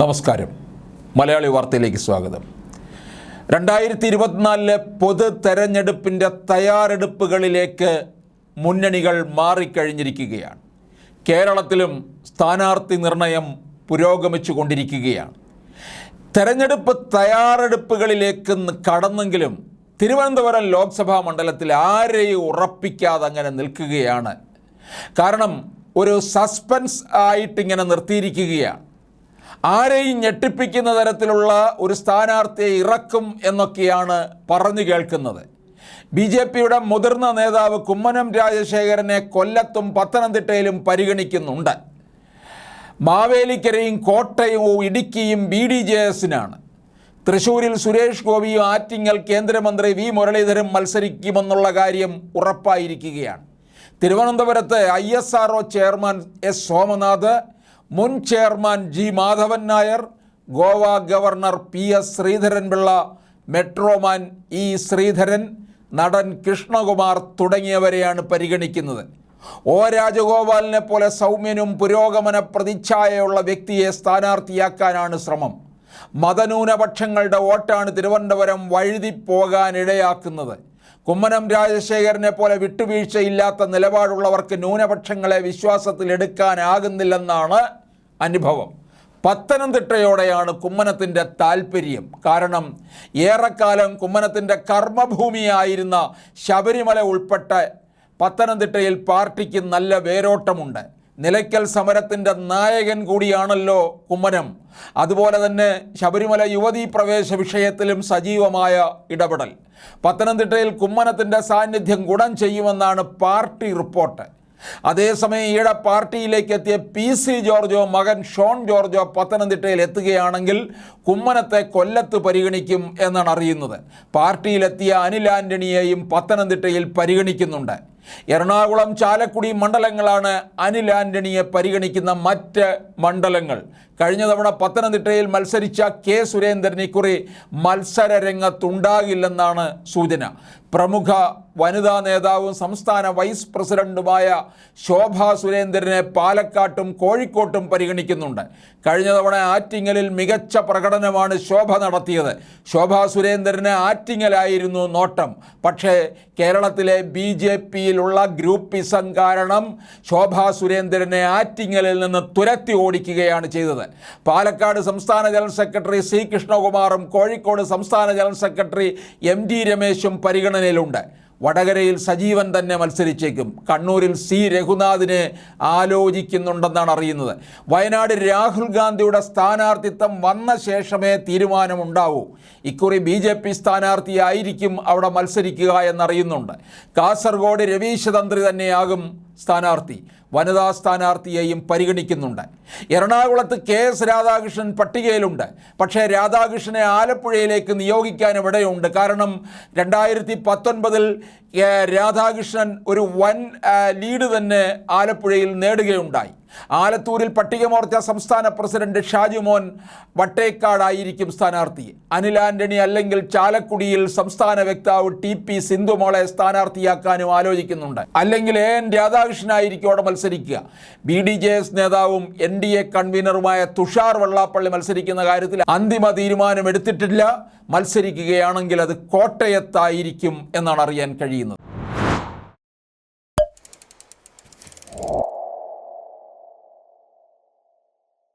നമസ്കാരം. മലയാളി വാർത്തയിലേക്ക് സ്വാഗതം. രണ്ടായിരത്തി ഇരുപത്തിനാലിലെ പൊതു തെരഞ്ഞെടുപ്പിന്റെ തയ്യാറെടുപ്പുകളിലേക്ക് മുന്നണികൾ മാറിക്കഴിഞ്ഞിരിക്കുകയാണ്. കേരളത്തിലും സ്ഥാനാർത്ഥി നിർണയം പുരോഗമിച്ചു കൊണ്ടിരിക്കുകയാണ് തെരഞ്ഞെടുപ്പ് തയ്യാറെടുപ്പുകളിലേക്ക് കടന്നെങ്കിലും തിരുവനന്തപുരം ലോക്സഭാ മണ്ഡലത്തിൽ ആരെയും ഉറപ്പിക്കാതെ അങ്ങനെ നിൽക്കുകയാണ്. കാരണം ഒരു സസ്പെൻസ് ആയിട്ടിങ്ങനെ നിർത്തിയിരിക്കുകയാണ്. ആരെയും ഞെട്ടിപ്പിക്കുന്ന തരത്തിലുള്ള ഒരു സ്ഥാനാർത്ഥിയെ ഇറക്കും എന്നൊക്കെയാണ് പറഞ്ഞു കേൾക്കുന്നത്. ബി ജെ പിയുടെ മുതിർന്ന നേതാവ് കുമ്മനം രാജശേഖരനെ കൊല്ലത്തും പത്തനംതിട്ടയിലും പരിഗണിക്കുന്നുണ്ട്. മാവേലിക്കരയും കോട്ടയവും ഇടുക്കിയും ബി ഡി ജെ എസിനാണ്. തൃശൂരിൽ സുരേഷ് ഗോപിയും ആറ്റിങ്ങൽ കേന്ദ്രമന്ത്രി വി മുരളീധരൻ മത്സരിക്കുമെന്നുള്ള കാര്യം ഉറപ്പായിരിക്കുകയാണ്. തിരുവനന്തപുരത്ത് I S R chairman S Somanath മുൻ chairman G Madhavan Nair Goa governor P S Sreedharan Pillai metroman E Sreedharan നടൻ കൃഷ്ണകുമാർ തുടങ്ങിയവരെയാണ് പരിഗണിക്കുന്നത്. ഒ രാജഗോപാലിനെ പോലെ സൗമ്യനും പുരോഗമന പ്രതിച്ഛായയുള്ള വ്യക്തിയെ സ്ഥാനാർത്ഥിയാക്കാനാണ് ശ്രമം. മതന്യൂനപക്ഷങ്ങളുടെ വോട്ടാണ് തിരുവനന്തപുരം വഴുതിപ്പോകാനിടയാക്കുന്നത് കുമ്മനം രാജശേഖരനെ പോലെ വിട്ടുവീഴ്ചയില്ലാത്ത നിലപാടുള്ളവർക്ക് ന്യൂനപക്ഷങ്ങളെ വിശ്വാസത്തിലെടുക്കാനാകുന്നില്ലെന്നാണ് അനുഭവം. പത്തനംതിട്ടയോടെയാണ് കുമ്മനത്തിന്റെ താല്പര്യം കാരണം ഏറെക്കാലം കുമ്മനത്തിന്റെ കർമ്മഭൂമിയായിരുന്ന ശബരിമല ഉൾപ്പെട്ട പത്തനംതിട്ടയിൽ പാർട്ടിക്ക് നല്ല വേരോട്ടമുണ്ട്. നിലയ്ക്കൽ സമരത്തിന്റെ നായകൻ കൂടിയാണല്ലോ കുമ്മനം. അതുപോലെ തന്നെ ശബരിമല യുവതീ പ്രവേശ വിഷയത്തിലും സജീവമായ ഇടപെടൽ. പത്തനംതിട്ടയിൽ കുമ്മനത്തിന്റെ സാന്നിധ്യം ഗുണം ചെയ്യുമെന്നാണ് പാർട്ടി റിപ്പോർട്ട്. അതേസമയം ഈയിടെ പാർട്ടിയിലേക്ക് എത്തിയ പി സി ജോർജോ മകൻ ഷോൺ ജോർജോ പത്തനംതിട്ടയിൽ എത്തുകയാണെങ്കിൽ കുമ്മനത്തെ കൊല്ലത്ത് പരിഗണിക്കും എന്നാണ് അറിയുന്നത്. പാർട്ടിയിലെത്തിയ അനിൽ ആന്റണിയെയും പത്തനംതിട്ടയിൽ പരിഗണിക്കുന്നുണ്ട്. എറണാകുളം ചാലക്കുടി മണ്ഡലങ്ങളാണ് അനിൽ ആന്റണിയെ പരിഗണിക്കുന്ന മറ്റ് മണ്ഡലങ്ങൾ. കഴിഞ്ഞ തവണ പത്തനംതിട്ടയിൽ മത്സരിച്ച കെ സുരേന്ദ്രൻ ഇക്കുറി മത്സര രംഗത്തുണ്ടാകില്ലെന്നാണ് സൂചന. പ്രമുഖ വനിതാ നേതാവും സംസ്ഥാന വൈസ് പ്രസിഡന്റുമായ ശോഭ സുരേന്ദ്രനെ പാലക്കാട്ടും കോഴിക്കോട്ടും പരിഗണിക്കുന്നുണ്ട്. കഴിഞ്ഞ തവണ ആറ്റിങ്ങലിൽ മികച്ച പ്രകടനമാണ് ശോഭ നടത്തിയത്. ശോഭ സുരേന്ദ്രന് ആറ്റിങ്ങലായിരുന്നു നോട്ടം. പക്ഷേ കേരളത്തിലെ ബി ജെ പിയിലുള്ള ഗ്രൂപ്പിസം കാരണം ശോഭാ സുരേന്ദ്രനെ ആറ്റിങ്ങലിൽ നിന്ന് തുരത്തി ഓടിക്കുകയാണ് ചെയ്തത്. പാലക്കാട് സംസ്ഥാന ജനറൽ സെക്രട്ടറി സി കൃഷ്ണകുമാറും കോഴിക്കോട് സംസ്ഥാന ജനറൽ സെക്രട്ടറി എം ഡി രമേശും പരിഗണനയിലുണ്ട്. വടകരയിൽ സജീവൻ തന്നെ മത്സരിച്ചേക്കും. കണ്ണൂരിൽ സി. രഘുനാഥിനെ ആലോചിക്കുന്നുണ്ടെന്നാണ് അറിയുന്നത്. വയനാട് രാഹുൽ ഗാന്ധിയുടെ സ്ഥാനാർത്ഥിത്വം വന്ന ശേഷമേ തീരുമാനമുണ്ടാവൂ. ഇക്കുറി ബി ജെ പി സ്ഥാനാർത്ഥിയായിരിക്കും അവിടെ മത്സരിക്കുക എന്നറിയുന്നുണ്ട്. കാസർഗോഡ് രവീശ തന്ത്രി തന്നെയാകും സ്ഥാനാർത്ഥി വനിതാ സ്ഥാനാർത്ഥിയെയും പരിഗണിക്കുന്നുണ്ട്. എറണാകുളത്ത് കെ എസ് രാധാകൃഷ്ണൻ പട്ടികയിലുണ്ട്. പക്ഷേ രാധാകൃഷ്ണനെ ആലപ്പുഴയിലേക്ക് നിയോഗിക്കാൻ ഇവിടെയുണ്ട്. കാരണം രണ്ടായിരത്തി പത്തൊൻപതിൽ രാധാകൃഷ്ണൻ ഒരു വൻ ലീഡ് തന്നെ ആലപ്പുഴയിൽ നേടുകയുണ്ടായി. ആലത്തൂരിൽ പട്ടികമോർച്ച സംസ്ഥാന പ്രസിഡന്റ് ഷാജുമോൻ വട്ടേക്കാടായിരിക്കും സ്ഥാനാർത്ഥി. അനിൽ ആന്റണി അല്ലെങ്കിൽ ചാലക്കുടിയിൽ സംസ്ഥാന വക്താവ് ടി പി സിന്ധുമോളെ സ്ഥാനാർത്ഥിയാക്കാനും ആലോചിക്കുന്നുണ്ട്. അല്ലെങ്കിൽ എ എൻ രാധാകൃഷ്ണനായിരിക്കും അവിടെ മത്സരിക്കുക. ബി ഡി ജെ എസ് നേതാവും എൻ ഡി എ കൺവീനറുമായ തുഷാർ വെള്ളാപ്പള്ളി മത്സരിക്കുന്ന കാര്യത്തിൽ അന്തിമ തീരുമാനം എടുത്തിട്ടില്ല മത്സരിക്കുകയാണെങ്കിൽ അത് കോട്ടയത്തായിരിക്കും എന്നാണ് അറിയാൻ കഴിയുന്നത്. Україну.